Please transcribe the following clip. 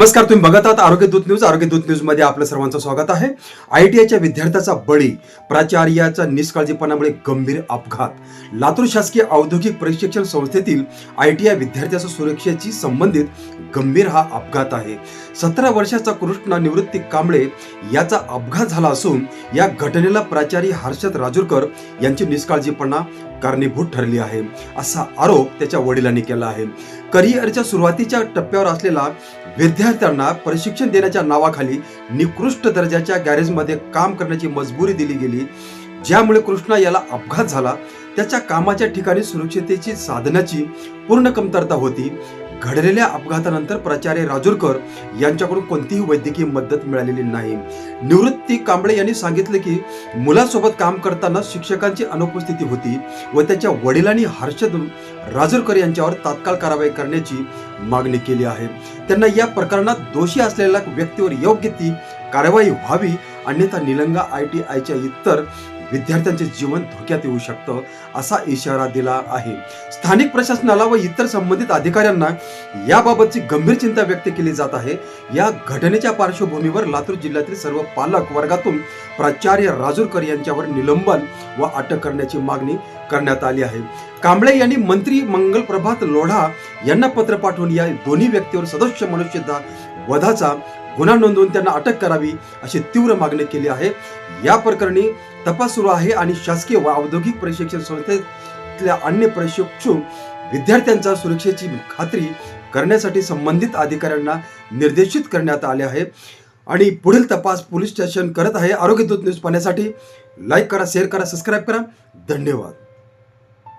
नमस्कार तुम्ही बघत आहात आरोग्य दूत न्यूज. आरोग्य दूत न्यूजमध्ये आपलं सर्वांचं स्वागत आहे. आय टी आयच्या विद्यार्थ्याचा बळी प्राचार्याचा निष्काळजीपणामुळे गंभीर अपघात. लातूर शासकीय औद्योगिक प्रशिक्षण संस्थेतील आय टी आय विद्यार्थ्याच्या सुरक्षेची संबंधित गंभीर हा अपघात आहे. सतरा वर्षाचा कृष्णा निवृत्ती कांबळे याचा अपघात झाला असून या घटनेला प्राचार्य हर्षद राजूरकर यांची निष्काळजीपणा कारणीभूत ठरली आहे असा आरोप त्याच्या वडिलांनी केला आहे. करिअरच्या सुरुवातीच्या टप्प्यावर असलेला विद्यार्थी विद्यार्थ्यांना प्रशिक्षण देण्याच्या नावाखाली निकृष्ट दर्जाच्या गॅरेजमध्ये काम करण्याची मजबुरी दिली गेली. ज्यामुळे कृष्णा याला अपघात झाला. त्याच्या कामाच्या ठिकाणी सुरक्षितेची साधनाची पूर्ण कमतरता होती. घडलेल्या अपघातानंतर प्राचार्य राजूरकर यांच्याकडून कोणतीही वैद्यकीय मदत मिळालेली नाही. निवृत्ती कांबळे यांनी सांगितले की मुलासोबत काम करताना शिक्षकांची अनुपस्थिती होती व त्याच्या वडिलांनी हर्षद राजूरकर यांच्यावर तात्काळ कारवाई करण्याची मागणी केली आहे. त्यांना या प्रकरणात दोषी असलेल्या व्यक्तीवर योग्य ती कारवाई व्हावी अन्यथा निलंगा आय टी आयच्या इतर विद्यार्थ्यांचे जीवन धोक्यात येऊ शकतं असा इशारा दिला आहे. स्थानिक प्रशासनाला व इतर संबंधित अधिकाऱ्यांना याबाबतची गंभीर चिंता व्यक्त केली जात आहे. या घटनेच्या पार्श्वभूमीवर लातूर जिल्ह्यातील सर्व पालक वर्गातून प्राचार्य राजूरकर यांच्यावर निलंबन व अटक करण्याची मागणी करण्यात आली आहे. कांबळे यांनी मंत्री मंगल प्रभात लोढा यांना पत्र पाठवून या दोन्ही व्यक्तीवर सदस्य मनुष्यता वधाचा गुन्हा नोंदवून त्यांना अटक करावी अशी तीव्र मागणी केली आहे. या प्रकरणी तपास सुरू आहे आणि शासकीय व औद्योगिक प्रशिक्षण संस्थेतल्या अन्य प्रशिक्षु विद्यार्थ्यांच्या सुरक्षेची खात्री करण्यासाठी संबंधित अधिकाऱ्यांना निर्देशित करण्यात आले आहे. आणि पुढील तपास पोलीस स्टेशन करत आहे. आरोग्य दूत न्यूज पाहण्यासाठी लाईक करा शेअर करा सबस्क्राईब करा. धन्यवाद.